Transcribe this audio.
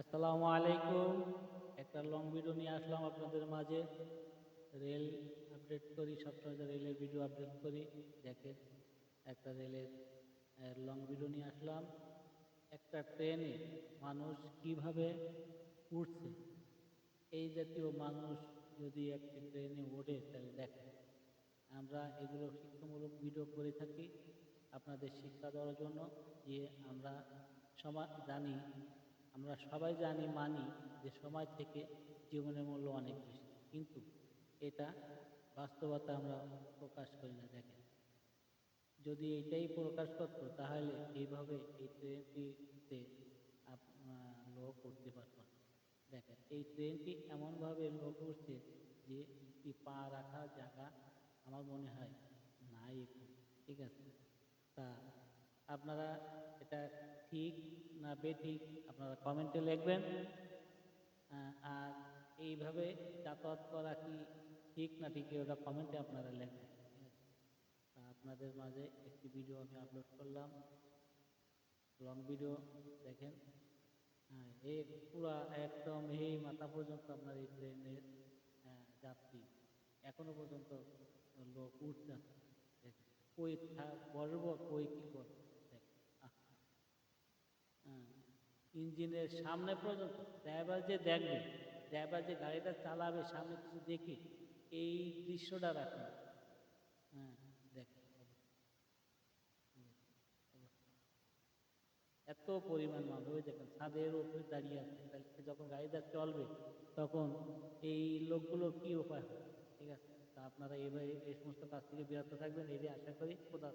আসসালামু আলাইকুম। একটা লং ভিডিও নিয়ে আসলাম আপনাদের মাঝে। রেল আপডেট করি, সবসময় রেলের ভিডিও আপডেট করি। দেখেন, একটা রেলের লং ভিডিও নিয়ে আসলাম। একটা ট্রেনে মানুষ কীভাবে উঠছে? এই জাতীয় মানুষ যদি একটি ট্রেনে ওঠে, তাহলে দেখেন, আমরা এগুলো শিক্ষামূলক ভিডিও করে থাকি আপনাদের শিক্ষা দেওয়ার জন্য, যে আমরা সমাজ জানি আমরা সবাই জানি, মানি যে সময় থেকে জীবনের মূল্য অনেক বেশি। কিন্তু এটা বাস্তবতা আমরা প্রকাশ করি না, দেখেন। যদি এটাই প্রকাশ করতো, তাহলে এইভাবে এই ট্রেনটিতে লোক উঠতে পারত। দেখেন, এই ট্রেনটি এমনভাবে লোক উঠছে যে পা রাখার জায়গা আমার মনে হয় নাই ঠিক আছে? আপনারা এটা ঠিক না বেঠিক আপনারা কমেন্টে লিখবেন। আর এইভাবে যাতায়াত করা কি ঠিক না ঠিক ওটা কমেন্টে আপনারা লিখবেন। আপনাদের মাঝে একটি ভিডিও আমি আপলোড করলাম। লং ভিডিও দেখেন। হ্যাঁ এই পুরা একদম এই মাথা পর্যন্ত আপনার এই ট্রেনের যাত্রী। এখনও পর্যন্ত লোক উঠছে কই বসবো, কই কি করব দেখেন আহ হ্যাঁ, ইঞ্জিনের সামনে পর্যন্ত ড্রাইভার যে দেখবে ড্রাইভার যে গাড়িটা চালাবে, সামনে কিছু দেখে এই দৃশ্যটা রাখুন হ্যাঁ দেখেন এত পরিমাণ মানুষ, ওই দেখেন, ছাদের উপরে দাঁড়িয়ে আছে। যখন গাড়িটা চলবে, তখন এই লোকগুলোর কি উপায় হবে? ঠিক আছে, তা আপনারা এইভাবে এই সমস্ত কাজ থেকে বিরত থাকবেন যে আশা করি খোদা